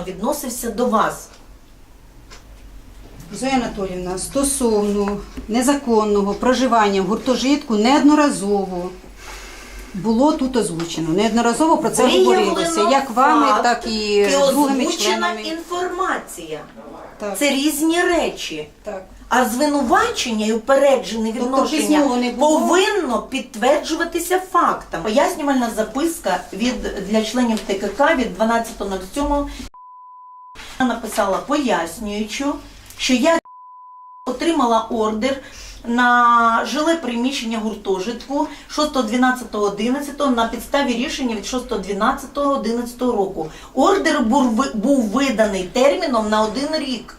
іменно відносився до вас? Зоя Анатоліївна, стосовно незаконного проживання в гуртожитку неодноразово було тут озвучено. Неодноразово про це говорилося, Виявлено як вами, факт так і і другими озвучена членами. інформація. Так, Це різні речі. так. А звинувачення і упереджене Тобто відношення письмово не було? повинно підтверджуватися фактом. Пояснювальна записка від для членів ТКК від 12.07 написала пояснюючи, що я отримала ордер на жиле приміщення гуртожитку 6.12.11 на підставі рішення від 6.12.11 року. Ордер був виданий терміном на один рік.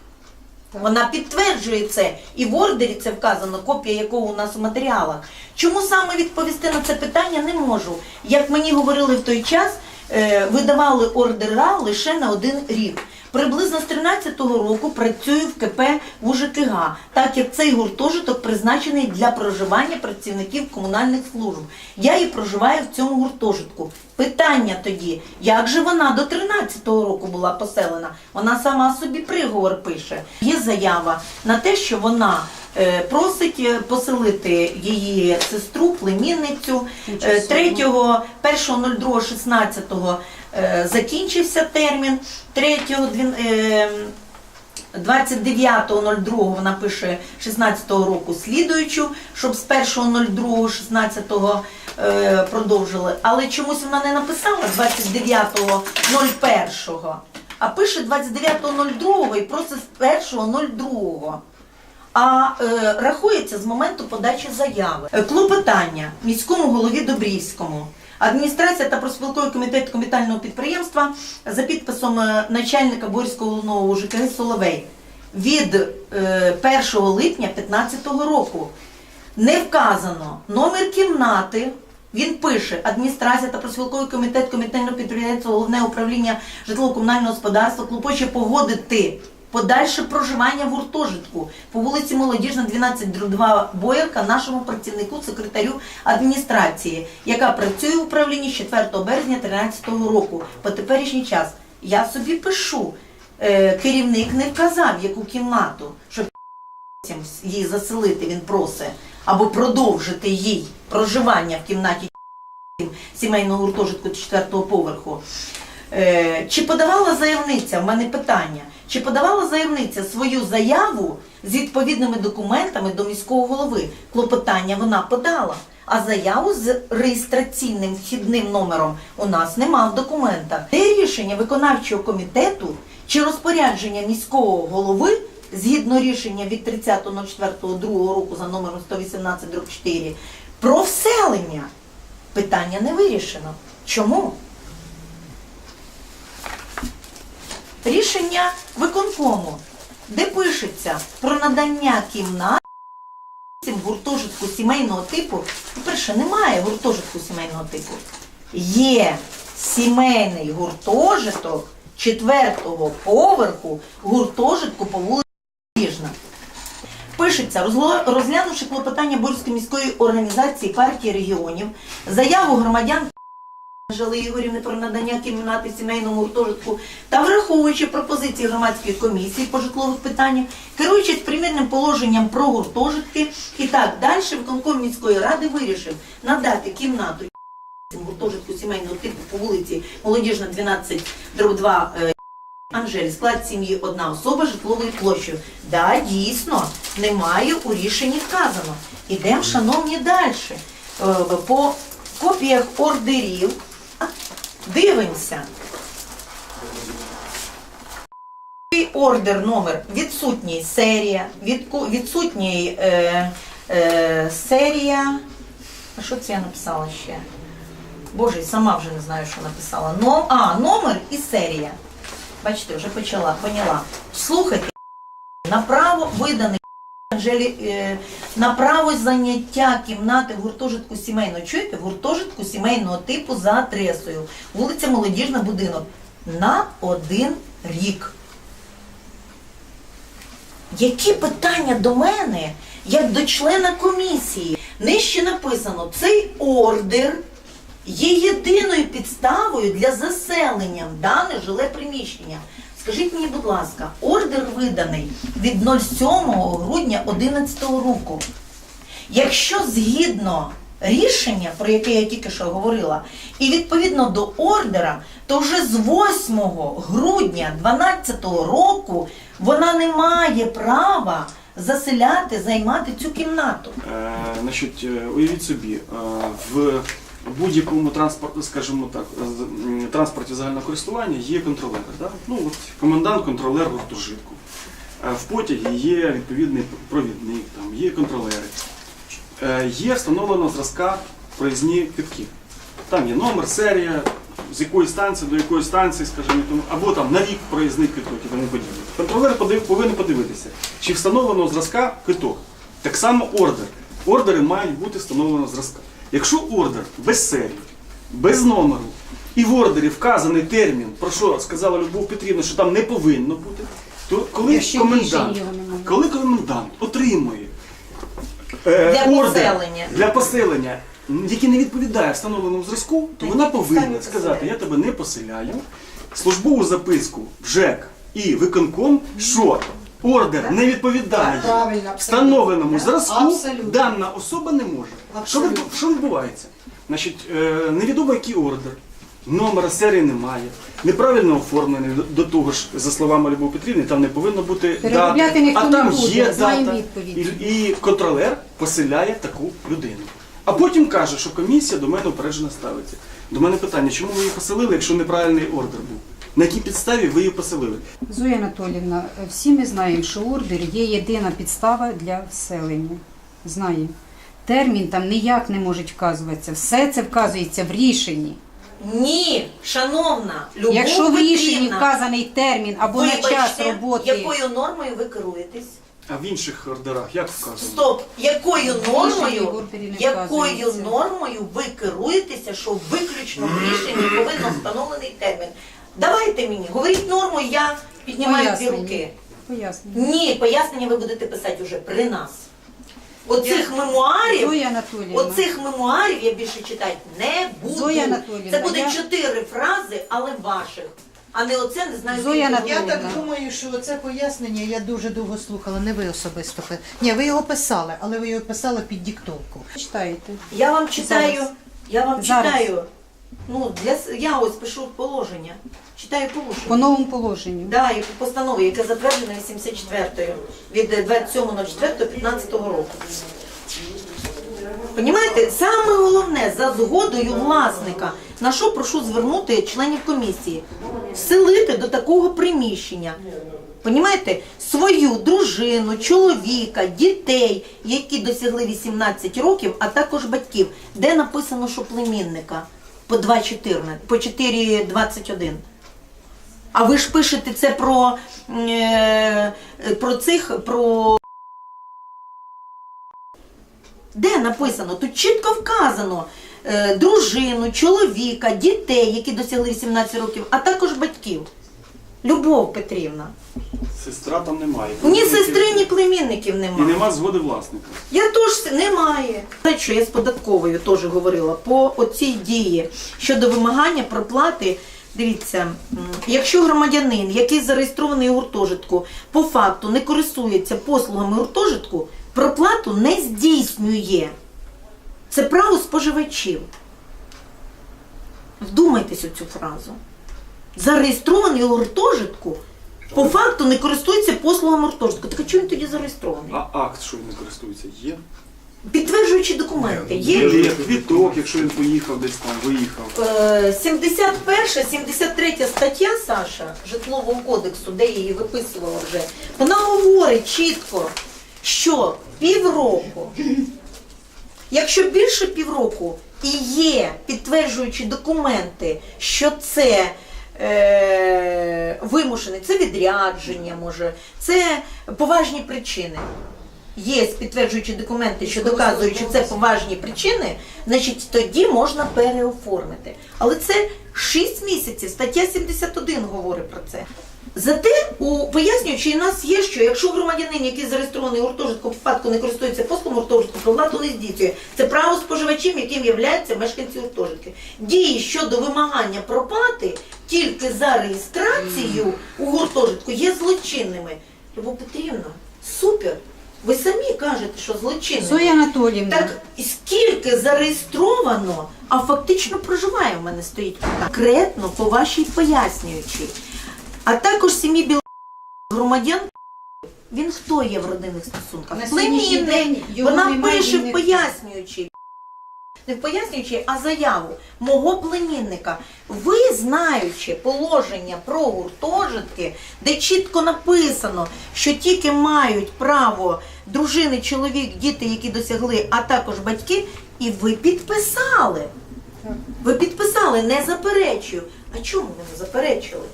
Вона підтверджує це, і в ордері це вказано, копія якого у нас у матеріалах. Чому саме відповісти на це питання не можу? Як мені говорили в той час, е, видавали ордера лише на один рік. Приблизно з 13-го року працюю в КП УЖКГ, так як цей гуртожиток призначений для проживання працівників комунальних служб. Я і проживаю в цьому гуртожитку. Питання тоді, як же вона до 13-го року була поселена? Вона сама собі приговор пише. Є заява на те, що вона. Е, просить е, поселити її сестру, племінницю е, 3.02.16 закінчився термін. 3 двін- е, 29.02 вона пише 16-го року слідуючу, щоб з 1.02.16 е, продовжили. Але чомусь вона не написала 29.01, а пише 29.02 і просить з 1.02. А е, рахується з моменту подачі заяви. Е, Клопотання міському голові Добрівському. Адміністрація та проспілковий комітет комітального підприємства за підписом е, начальника Борського головного УЖКГ Соловей від е, 1 липня 2015 року. Не вказано номер кімнати. Він пише адміністрація та проспілковий комітет комітетного підприємства, головне управління житлово-комунального господарства клопоче погодити подальше проживання в гуртожитку по вулиці Молодіжна, 12 2 Боярка, нашому працівнику, секретарю адміністрації, яка працює в управлінні з 4 березня 2013 року по теперішній час. Я собі пишу, е, керівник не вказав, яку кімнату, щоб її заселити, він просить, або продовжити їй проживання в кімнаті сімейного гуртожитку 4-го поверху. Е, Чи подавала заявниця? В мене питання. Чи подавала заявниця свою заяву з відповідними документами до міського голови? Клопотання вона подала. А заяву з реєстраційним вхідним номером у нас нема в документах. Де рішення виконавчого комітету чи розпорядження міського голови згідно рішення від 30.04.2 року за номером 118 4 про вселення? Питання не вирішено. Чому? Рішення виконкому, де пишеться про надання кімнат гуртожитку сімейного типу. По-перше, немає гуртожитку сімейного типу. Є сімейний гуртожиток четвертого поверху гуртожитку по вулиці Ніжна. Пишеться, розглянувши клопотання Борської міської організації партії регіонів, заяву громадян Жали Ігорівни про надання кімнати сімейному гуртожитку та враховуючи пропозиції громадської комісії по житлових питаннях, керуючись примірним положенням про гуртожитки і так далі, виконком міської ради вирішив надати кімнату гуртожитку сімейного типу по вулиці Молодіжна 12 дроб 2 е, Анжелі, склад сім'ї одна особа житловою площею. Да, дійсно, немає у рішенні вказано. Ідемо, шановні, далі. Е, По копіях ордерів дивимося. Ордер номер відсутній серія, відсутній е, е, серія. А що це я написала ще? Боже, сама вже не знаю, що написала. Но, а, номер і серія. Бачите, вже почала, поняла. Слухайте, направо виданий Анжелі, е, на право заняття кімнати в гуртожитку сімейного. Чуєте? Гуртожитку сімейного типу за адресою. Вулиця Молодіжна, будинок. На один рік. Які питання до мене, як до члена комісії? Нижче написано, цей ордер є єдиною підставою для заселення в дане жиле приміщення. Скажіть мені, будь ласка, ордер виданий від 07 грудня 2011 року. Якщо згідно рішення, про яке я тільки що говорила, і відповідно до ордера, то вже з 8 грудня 2012 року вона не має права заселяти, займати цю кімнату. Е, значить, е, уявіть собі, е, в будь-якому транспорті, скажімо так, транспорті загального користування є контролер. Да? Ну, от, комендант, контролер гуртожитку. Е, В потягі є відповідний провідник, там, є контролери. Е, Є встановлено зразка проїзні квитки. Там є номер, серія, з якої станції до якої станції, скажімо, або там на рік проїзний квиток і тому подібне. Контролер повинен подивитися, чи встановлено зразка квиток. Так само ордер. Ордери мають бути встановлено зразка. Якщо ордер без серії, без номеру, і в ордері вказаний термін, про що сказала Любов Петрівна, що там не повинно бути, то коли Якщо комендант, рішення його немає. коли комендант отримує е, Для ордер поселення. для поселення, м, який не відповідає встановленому зразку, то На вона повинна сказати, я поселяють? тебе не поселяю, службову записку в ЖЕК і виконком, що ордер не відповідає правильно, встановленому абсолютно. зразку, Абсолютно. дана особа не може. Що, Абсолютно. що відбувається? Значить, е, невідомо який ордер, номера серії немає, неправильно оформлений до- до того ж, за словами Любов Петрівни, там не повинно бути Переробляти дати, ніхто а не там буде, є знаємо дата. відповідь. І, і контролер поселяє таку людину. А потім каже, що комісія до мене упереджено ставиться. До мене питання, чому ви її поселили, якщо неправильний ордер був? На якій підставі ви її поселили? Зоя Анатолівна, всі ми знаємо, що ордер є єдина підстава для вселення. Знаємо. Термін там ніяк не може вказуватися. Все це вказується в рішенні. Ні, шановна Любов Якщо в рішенні Петрівна, вказаний термін або на час вибачте, роботи, якою нормою ви керуєтесь? А в інших ордерах як вказано? Стоп, якою нормою, не якою вказується. нормою ви керуєтеся, що виключно в рішенні повинно встановлений термін? Давайте мені, говоріть норму, я піднімаю дві руки. пояснюю. Ні, пояснення ви будете писати вже при нас. Оцих мемуарів, Зоя Анатоліївна, оцих мемуарів я більше читати не буду. Зоя Анатоліївна, Це буде я- чотири фрази, але ваших. А не оце не знаю. Зоя скільки Я Анатоліївна. так думаю, що це пояснення я дуже довго слухала, не ви особисто. пи- Ні, ви його писали, але ви його писали під диктовку. читаєте. Я вам читаю, Зараз. я вам Зараз. читаю. Ну, для, я ось пишу положення. Читаю положення. По новому положенню. Да, і по постанові, яка затверджена 84-ю від е, 27.04.15 року. Понімаєте, саме головне за згодою власника, на що прошу звернути членів комісії, вселити до такого приміщення. Понімаєте, свою дружину, чоловіка, дітей, які досягли 18 років, а також батьків, де написано, що племінника по 2.14, по 4.21. А ви ж пишете це про, е, про цих, про. Де написано? Тут чітко вказано е, дружину, чоловіка, дітей, які досягли 18 років, а також батьків. Любов Петрівна. Сестра там немає. Ні сестри, ні племінників І немає. нема згоди власника. Я теж немає. Знаєте, що я з податковою теж говорила по оцій дії щодо вимагання проплати. Дивіться, м, якщо громадянин, який зареєстрований у гуртожитку, по факту не користується послугами гуртожитку, проплату не здійснює. Це право споживачів. Вдумайтесь у цю фразу. Зареєстрований у гуртожитку, по факту не користується послугами гуртожитку. Так а чого він тоді зареєстрований? А акт, що він не користується, є? Підтверджуючі документи є. Є квіток, якщо він поїхав десь там, виїхав. Е, 71, 73 стаття Саша Житлового кодексу, де я її виписувала вже, вона говорить чітко, що півроку, якщо більше півроку і є підтверджуючі документи, що це е, вимушений, це відрядження може, це поважні причини. є підтверджуючі документи, що доказують, що це поважні причини, значить тоді можна переоформити. Але це 6 місяців. Стаття 71 говорить про це. Зате у пояснюючи, у нас є, що якщо громадянин, який зареєстрований у гуртожитку, факту не користується послугом гуртожитку, то владу не здійснює. Це право споживачів, яким являються мешканці гуртожитки. Дії щодо вимагання проплати тільки за реєстрацію у гуртожитку є злочинними. Любов Петрівна, супер! Ви самі кажете, що злочинними. Зоя Анатоліївна, Так скільки зареєстровано, а фактично проживає в мене стоїть конкретно по вашій пояснюючій. А також сім'ї біл громадян. Він хто є в родинних стосунках? На сьогоднішній Племінник. день його Вона немає, пише він не- пояснюючій. Не в пояснюючій, а заяву мого племінника. Ви, знаючи положення про гуртожитки, де чітко написано, що тільки мають право дружини, чоловік, діти, які досягли, а також батьки, і ви підписали. Ви підписали, не заперечую. А чому ви не заперечили?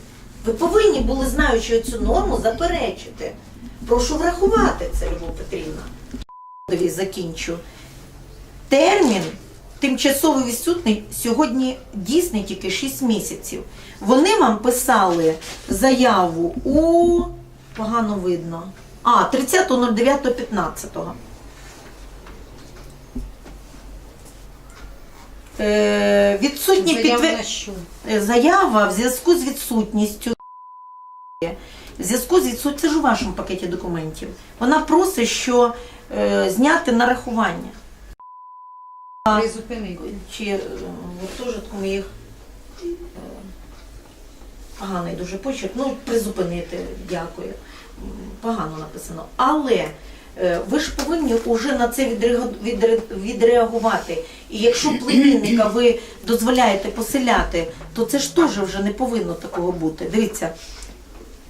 Ви повинні були, знаючи цю норму, заперечити. Прошу врахувати це, Любов Петрівна. Закінчу. Термін тимчасово відсутний сьогодні дійсний тільки 6 місяців. Вони вам писали заяву у погано видно. А, 30.09.15. Е, відсутні підтвер... Е, Заява в зв'язку з відсутністю. В зв'язку з відсутністю, це ж у вашому пакеті документів. Вона просить, що е, зняти нарахування. Призупинити. Чи е, гуртожитком їх е, поганий дуже почерк. Ну, призупинити, дякую. Погано написано. Але е, ви ж повинні вже на це відреагувати. І якщо племінника ви дозволяєте поселяти, то це ж теж вже не повинно такого бути. Дивіться,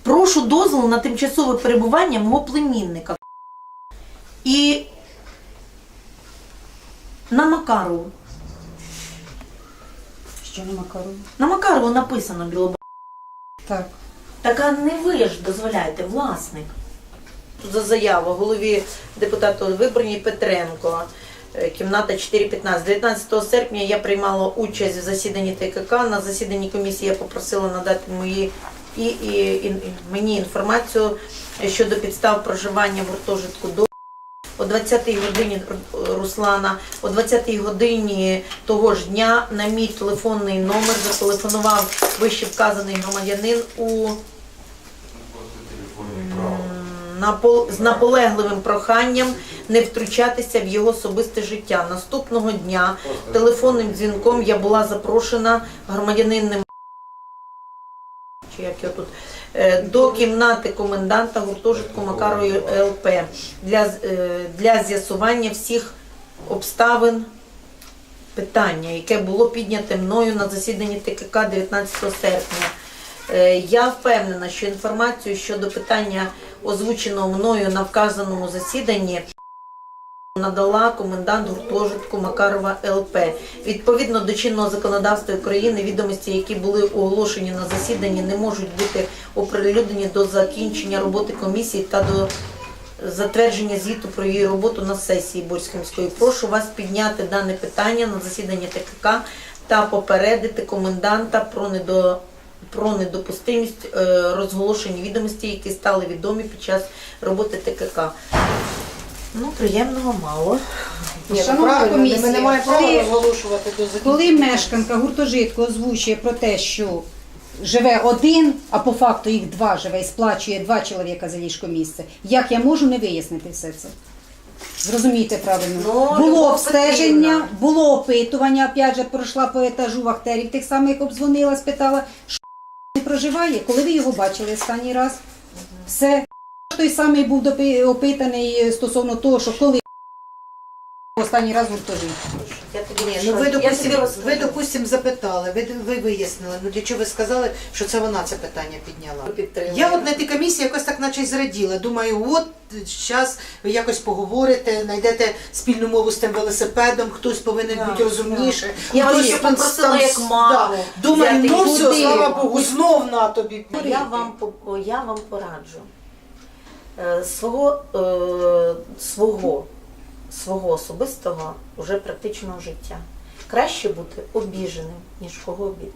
прошу дозволу на тимчасове перебування мого племінника. І на Макарову. Що на Макарову? На Макарову написано біло. Так. Так а не ви ж дозволяєте, власник. Тут за заяву голові депутату виборній Петренко, е, кімната 415. 19 серпня я приймала участь в засіданні ТКК. На засіданні комісії я попросила надати мої і, і, і мені інформацію щодо підстав проживання в гуртожитку 20-й годині Руслана, о 20-й годині того ж дня на мій телефонний номер зателефонував вище вказаний громадянин у з наполегливим проханням не втручатися в його особисте життя. Наступного дня телефонним дзвінком я була запрошена громадянином чи як його тут до кімнати коменданта гуртожитку Макарою ЛП для, е, для з'ясування всіх обставин питання, яке було підняте мною на засіданні ТКК 19 серпня. Е, Я впевнена, що інформацію щодо питання, озвученого мною на вказаному засіданні, надала комендант гуртожитку Макарова ЛП. Відповідно до чинного законодавства України, відомості, які були оголошені на засіданні, не можуть бути оприлюднені до закінчення роботи комісії та до затвердження звіту про її роботу на сесії Борської міської. Прошу вас підняти дане питання на засіданні ТКК та попередити коменданта про недо. Про недопустимість е, розголошення відомостей, які стали відомі під час роботи ТКК. Ну, приємного мало. Ні, ну, Шановна правильно, комісія, ми не маємо права коли- розголошувати до закінчення. Коли мешканка гуртожитку озвучує про те, що живе один, а по факту їх два живе і сплачує два чоловіка за ліжко місце, як я можу не вияснити все це? Зрозумійте правильно. Ну, було обстеження, Петрівна. було опитування, опять же, пройшла по етажу вахтерів, тих самих обдзвонила, спитала, що не проживає, коли ви його бачили останній раз. Все. Той самий був допи- опитаний стосовно того, що коли останній раз тобі Ні, ну ви, допустим, ви, допустим, запитали, ви, ви вияснили. Ну для чого ви сказали, що це вона це питання підняла? Я от на тій комісії якось так наче й зраділа. Думаю, от зараз ви якось поговорите, знайдете спільну мову з тим велосипедом, хтось повинен Так, бути розумніше. Я хтось попросила там, як маму да. Думаю, ну все, слава Богу, знов на тобі. Я вам, по- я вам пораджу. Е, Свого, е, свого, свого особистого уже практичного життя. Краще бути обіженим, ніж кого обідати.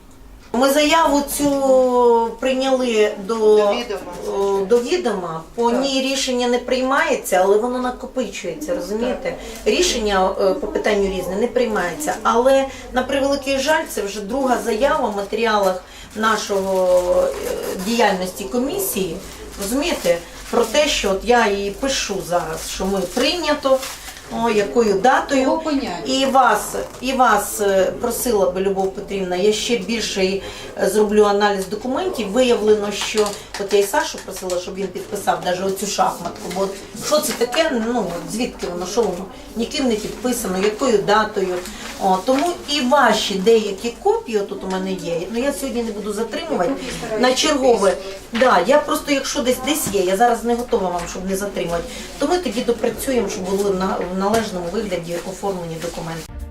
Ми заяву цю прийняли до, До відома. до відома. По ній рішення не приймається, але воно накопичується. Розумієте? Рішення е, по питанню різне не приймається. Але на превеликий жаль, це вже друга заява в матеріалах нашого е, діяльності комісії. Розумієте? Про те, що от я її пишу зараз, що ми прийнято, о, якою датою. І вас, і вас е, просила би Любов Петрівна, я ще більший е, зроблю аналіз документів. Виявлено, що от я і Сашу просила, щоб він підписав навіть оцю шахматку. Бо що це таке? Ну звідки воно, що воно ніким не підписано, якою датою. О, тому і ваші деякі копії тут у мене є. Ну я сьогодні не буду затримувати на чергове. Да, я просто, якщо десь десь є, я зараз не готова вам, щоб не затримати, то ми тоді допрацюємо, щоб були на належному вигляді оформлені документи.